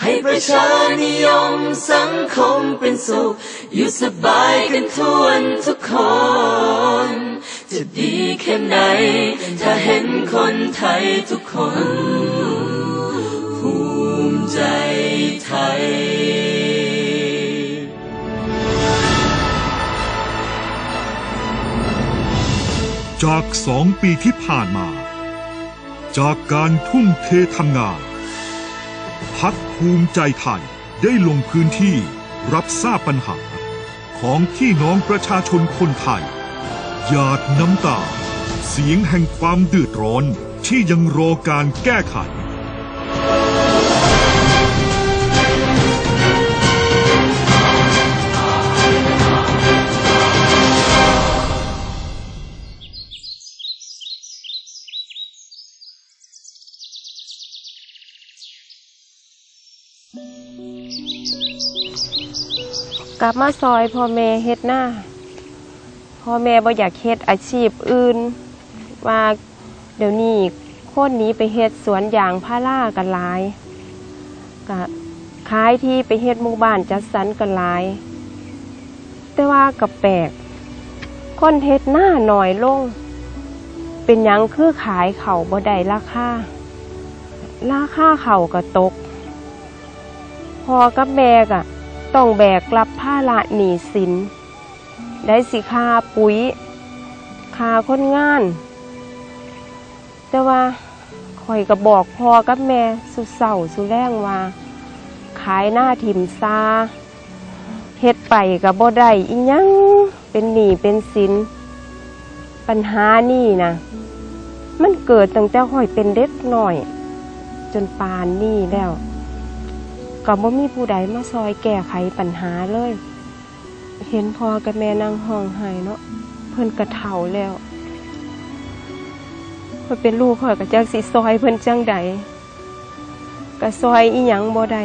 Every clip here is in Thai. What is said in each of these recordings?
ให้ประชานิยมสังคมเป็นสุข อยู่สบายกันทั่วทุกคน จะดีแค่ไหน ถ้าเห็นคนไทยทุกคน ภูมิใจไทยจากสองปีที่ผ่านมา จากการทุ่มเททำงาน พักภูมิใจไทยได้ลงพื้นที่รับทราบปัญหา ของพี่น้องประชาชนคนไทย หยาดน้ำตา เสียงแห่งความเดือดร้อนที่ยังรอการแก้ไข กลับมาซอยพ่อแม่เฮ็ดหน้าพ่อแม่บ่อยากเฮ็ดอาชีพอื่น ว่าเดี๋ยวนี้คนหนี้ไปเฮ็ดสวนยางพารากันหลายก็ขายที่ไปเฮ็ดหมู่บ้านจัดสรรกันหลาย แต่ว่ากับแปลกคนเฮ็ดหน้าหน่อยลง เป็นยังคือขายเขาบ่ได้ราคาราคาเขาก็ตก พอกับแม่ก็ ต้องแบกรับภาระหนี้สิน ได้สิค่าปุ๋ยค่าคนงาน แต่ว่าข่อยก็บอกพ่อกับแม่สุดเศร้าสุดแรงว่า ขายหน้าถิ่มซาเฮ็ดไปกับบ่ได้อีหยังเป็นหนี้เป็นสิน ปัญหานี่นะมันเกิดตั้งแต่ข่อยเป็นเด็กหน่อย จนปานนี่แล้ว ก็บ่มีผู้ใดมาซอยแก้ไขปัญหาเลย เห็นพ่อกับแม่นั่งห้องไห้เนาะเพิ่นกระเถาแล้วเพิ่นเป็นลูกข่อยก็จักสิซอยเพิ่นจังใดก็ซอยอีหยังบ่ได้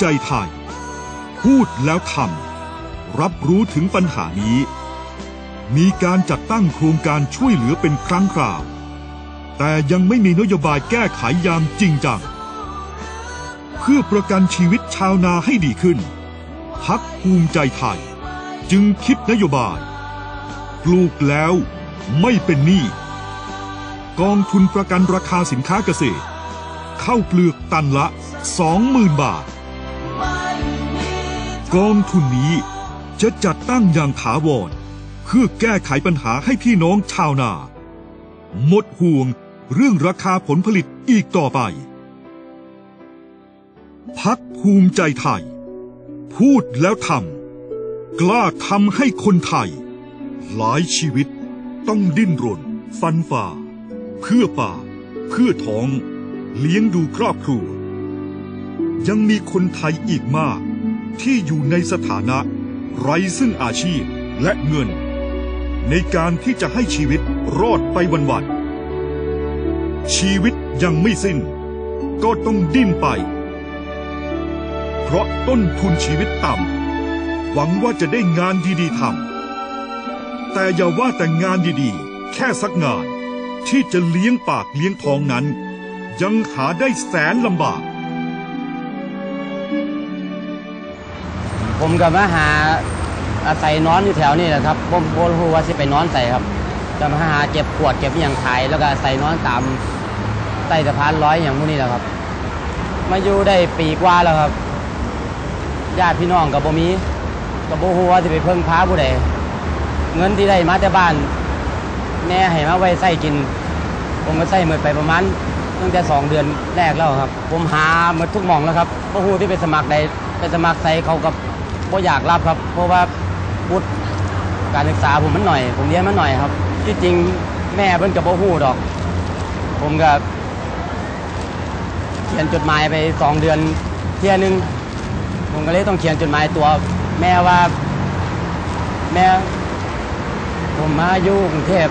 ใจไทย พูดแล้วทำรับรู้ถึงปัญหานี้ มีการจัดตั้งโครงการช่วยเหลือเป็นครั้งคราว แต่ยังไม่มีนโยบายแก้ไขยามจริงจัง เพื่อประกันชีวิตชาวนาให้ดีขึ้น พักภูมิใจไทย จึงคิดนโยบาย ปลูกแล้วไม่เป็นหนี้กองทุนประกันราคาสินค้าเกษตร เข้าเปลือกตันละ 20,000 บาท กองทุนนี้จะจัดตั้งอย่างถาวรเพื่อแก้ไขปัญหาให้พี่น้องชาวนา หมดห่วงเรื่องราคาผลผลิตอีกต่อไป พักภูมิใจไทย พูดแล้วทำกล้าทำให้คนไทย หลายชีวิตต้องดิ้นรน ฟันฝ่า เพื่อป่า เพื่อท้อง เลี้ยงดูครอบครัว ยังมีคนไทยอีกมาก ที่อยู่ในสถานะ ไร้ซึ่งอาชีพและเงิน ในการที่จะให้ชีวิตรอดไปวันๆชีวิตยังไม่สิ้น ก็ต้องดิ้นไป เพราะต้นทุนชีวิตต่ำหวังว่าจะได้งานดีๆทำแต่อย่าว่าแต่งานดีๆ แค่สักงานที่จะเลี้ยงปากเลี้ยงท้องนั้น ยังหาได้แสนลำบาก ผมกับมาหาอาศัยนอนอยู่แถวนี้แหละครับผมบ่รู้ว่าสิไปนอนใส่ครับจะมาหาเก็บขวดเก็บอย่างขาย แล้วก็อาศัยนอนตามใต้สะพานร้อยอย่างพวกนี้แหละครับ มาอยู่ได้ปีกว่าแล้วครับญาติพี่น้องกับบ่มีกับบ่ฮู้ว่าสิไปเพิ่งพาผู้ใดเงินที่ได้มาแต่บ้านแม่ให้มาไว้ใส่กิน ผมก็ใส่หมดไปประมาณตั้งแต่สองเดือนแรกแล้วครับ ผมหาหมดทุกหม่องแล้วครับบ่ฮู้ที่ไปสมัครใดไปสมัครใส่เขากับ บ่อยากรับครับ เพราะว่าวุฒิการศึกษาผมมันหน่อย ผมเรียนมันหน่อยครับ ที่จริงแม่เพิ่นกับบ่ฮู้ดอก ผมก็เขียนจดหมายไปสองเดือนเที่ยหนึง ผมก็เลยต้องเขียนจดหมายตัว แม่ว่า แม่ ผมมาอยู่กรุงเทพ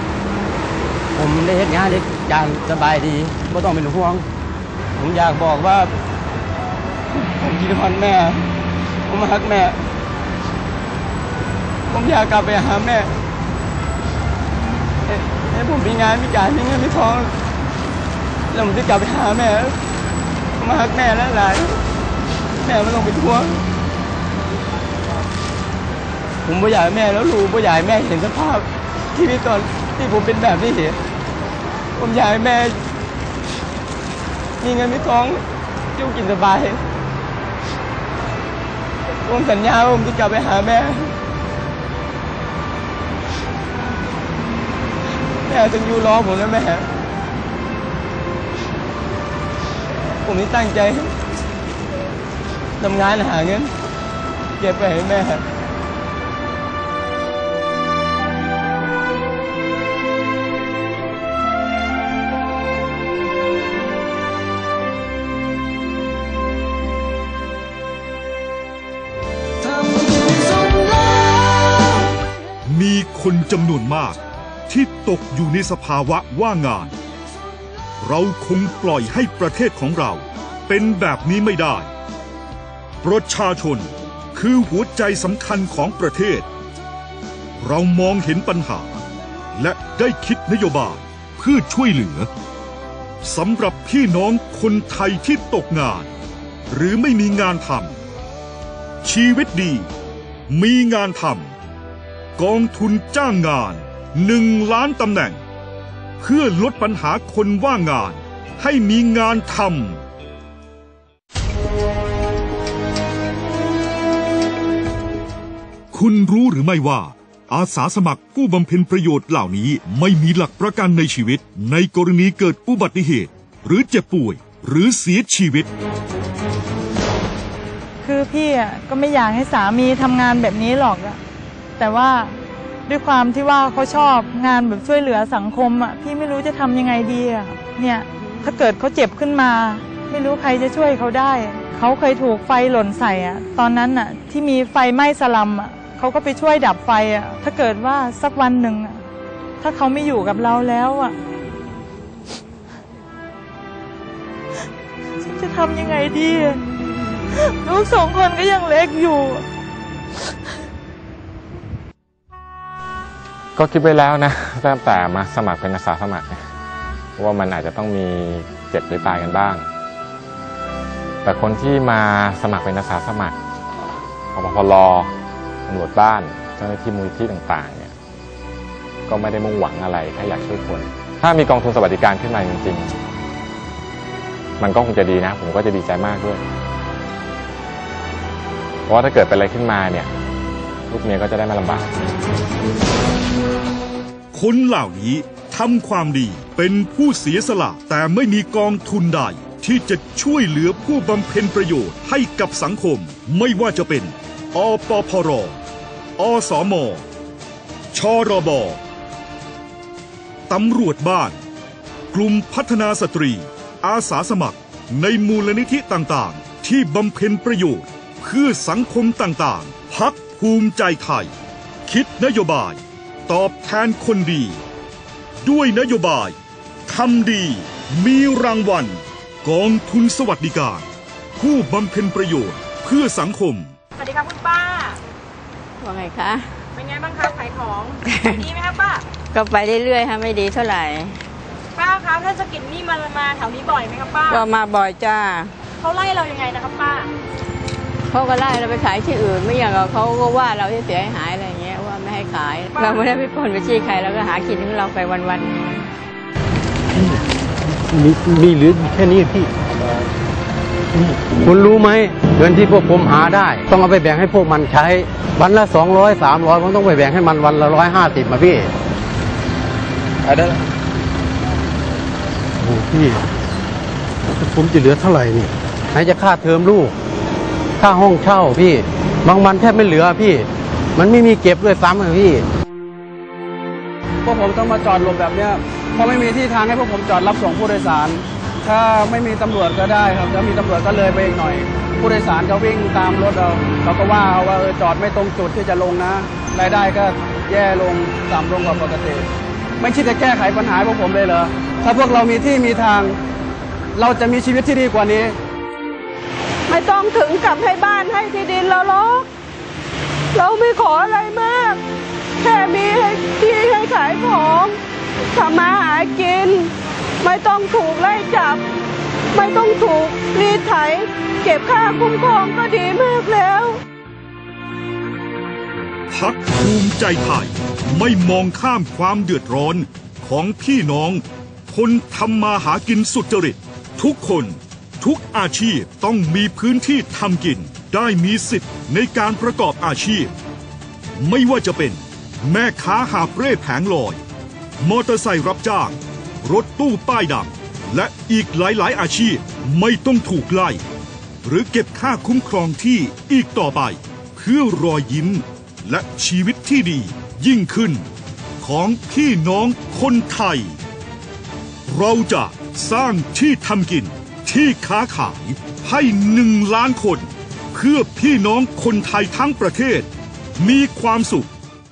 ผมได้เห็นงานได้อย่างสบายดีไม่ต้องเป็นห่วง ผมอยากบอกว่าผมคิดฮอนแม่ ผมรักแม่ ผมอยากกลับไปหาแม่ให้ผมมีงานมีการมีเงินมีทองแล้วผมจะกลับไปหาแม่ผมรักแม่แล้วหลายแม่ไม่ต้องไปทวงผมไม่อยากให้แม่แล้วรู้ไม่อยากให้แม่เห็นสภาพชีวิตตอนที่ผมเป็นแบบนี้ผมอยากให้แม่มีเงินมีทองอยู่กินสบายผมสัญญาว่าผมจะกลับไปหาแม่ แม่ต้องอยู่รอผมนะแม่ ผมนี่ตั้งใจทำงานหาเงินเก็บไปให้แม่มีคนจำนวนมาก ที่ตกอยู่ในสภาวะว่างงาน เราคงปล่อยให้ประเทศของเรา เป็นแบบนี้ไม่ได้ ประชาชนคือหัวใจสำคัญของประเทศ เรามองเห็นปัญหา และได้คิดนโยบายเพื่อช่วยเหลือสำหรับพี่น้องคนไทยที่ตกงาน หรือไม่มีงานทำชีวิตดี มีงานทำกองทุนจ้างงาน หนึ่งล้านตำแหน่ง เพื่อลดปัญหาคนว่างงาน ให้มีงานทำคุณรู้หรือไม่ว่า อาสาสมัครผู้บำเพ็ญประโยชน์เหล่านี้ไม่มีหลักประกันในชีวิต ในกรณีเกิดอุบัติเหตุ หรือเจ็บป่วย หรือเสียชีวิตคือพี่อะก็ไม่อยากให้สามีทำงานแบบนี้หรอกอะแต่ว่า ด้วยความที่ว่าเขาชอบงานแบบช่วยเหลือสังคมอะพี่ไม่รู้จะทำยังไงดีอะเนี่ยถ้าเกิดเขาเจ็บขึ้นมา ไม่รู้ใครจะช่วยเขาได้เขาเคยถูกไฟหล่นใส่อะ ตอนนั้นอะที่มีไฟไหม้สลัมอะเขาก็ไปช่วยดับไฟอะถ้าเกิดว่าสักวันหนึ่งอะถ้าเขาไม่อยู่กับเราแล้วอะฉันจะทำยังไงดี ลูกสองคนก็ยังเล็กอยู่ ก็คิดไว้แล้วนะตั้งแต่มาสมัครเป็นอาสาสมัครว่ามันอาจจะต้องมีเจ็บหรือตายกันบ้าง แต่คนที่มาสมัครเป็นอาสาสมัครอพปพลตำรวจบ้านเจ้าหน้าที่มูลที่ต่างๆเนี่ยก็ไม่ได้มุ่งหวังอะไรแค่อยากช่วยคน ถ้ามีกองทุนสวัสดิการขึ้นมาจริงๆ มันก็คงจะดีนะ ผมก็จะดีใจมากด้วย เพราะว่าถ้าเกิดเป็นอะไรขึ้นมาเนี่ย ลูกเมียก็จะได้ไม่ลำบาก คนเหล่านี้ทำความดีเป็นผู้เสียสละแต่ไม่มีกองทุนใดที่จะช่วยเหลือผู้บำเพ็ญประโยชน์ให้กับสังคม ไม่ว่าจะเป็น อปพร อสม ชรบ ตำรวจบ้าน กลุ่มพัฒนาสตรี อาสาสมัคร ในมูลนิธิต่างๆ ที่บำเพ็ญประโยชน์ เพื่อสังคมต่างๆ พักภูมิใจไทย คิดนโยบาย ตอบแทนคนดี ด้วยนโยบายทำดีมีรางวัล กองทุนสวัสดิการ ผู้บำเพ็ญประโยชน์เพื่อสังคม สวัสดีครับคุณป้า ว่าไงคะ เป็นไงบ้างครับขายของ ดีไหมครับป้า ก็ไปเรื่อยๆค่ะไม่ดีเท่าไหร่ ป้าครับถ้าสกินนี่มามาแถวนี้บ่อยไหมครับป้าก็มาบ่อยจ้า เขาไล่เรายังไงนะครับป้า เขาก็ไล่เราไปขายที่อื่น ไม่อย่างกับเขาก็ว่าเราที่เสียหายอะไร ขาย เราไม่ได้ไปปล้นไปชี้ใครเราก็หากินของเราไปวันมีมีหรือแค่นี้พี่คุณรู้ไหมเงินที่พวกผมหาได้ ต้องเอาไปแบ่งให้พวกมันใช้ วันละสองร้อยสามร้อยผมต้องไปแบ่งให้มันวันละร้อยห้าสิบมาพี่อะไรโอ้พี่ผมจะเหลือเท่าไหร่นี่ไหนจะค่าเทอมลูก ค่าห้องเช่าพี่ บางวันแทบไม่เหลือพี่ มันไม่มีเก็บด้วยซ้ำอะพี่ พวกผมต้องมาจอดหลบแบบเนี้ยเพราะไม่มีที่ทางให้พวกผมจอดรับส่งผู้โดยสาร ถ้าไม่มีตำรวจก็ได้ครับถ้ามีตำรวจก็เลยไปอีกหน่อย ผู้โดยสารก็วิ่งตามรถเราเขาก็ว่าเอาว่าเออจอดไม่ตรงจุดที่จะลงนะรายได้ก็แย่ลงต่ำลงกว่าปกติไม่คิดจะแก้ไขปัญหาพวกผมเลยเหรอถ้าพวกเรามีที่มีทาง เราจะมีชีวิตที่ดีกว่านี้ ไม่ต้องถึงกับให้บ้านให้ที่ดินเราหรอกเราไม่ขออะไรมาก แค่ มีให้ที่ให้ขายของทำมาหากิน ไม่ต้องถูกไล่จับ ไม่ต้องถูกรีดไถ เก็บค่าคุ้มครองก็ดีมากแล้วพักภูมิใจไทยไม่มองข้ามความเดือดร้อนของพี่น้อง คนทำมาหากินสุจริต ทุกคนทุกอาชีพต้องมีพื้นที่ทำกิน ได้มีสิทธิ์ในการประกอบอาชีพ ไม่ว่าจะเป็น แม่ค้าหาบเร่แผงลอย มอเตอร์ไซค์รับจ้าง รถตู้ป้ายดำและอีกหลายๆ อาชีพไม่ต้องถูกไล่ หรือเก็บค่าคุ้มครองที่อีกต่อไป เพื่อรอยยิ้ม และชีวิตที่ดียิ่งขึ้น ของพี่น้องคนไทย เราจะสร้างที่ทำกินที่ค้าขายให้หนึ่งล้านคน เพื่อพี่น้องคนไทยทั้งประเทศ มีความสุข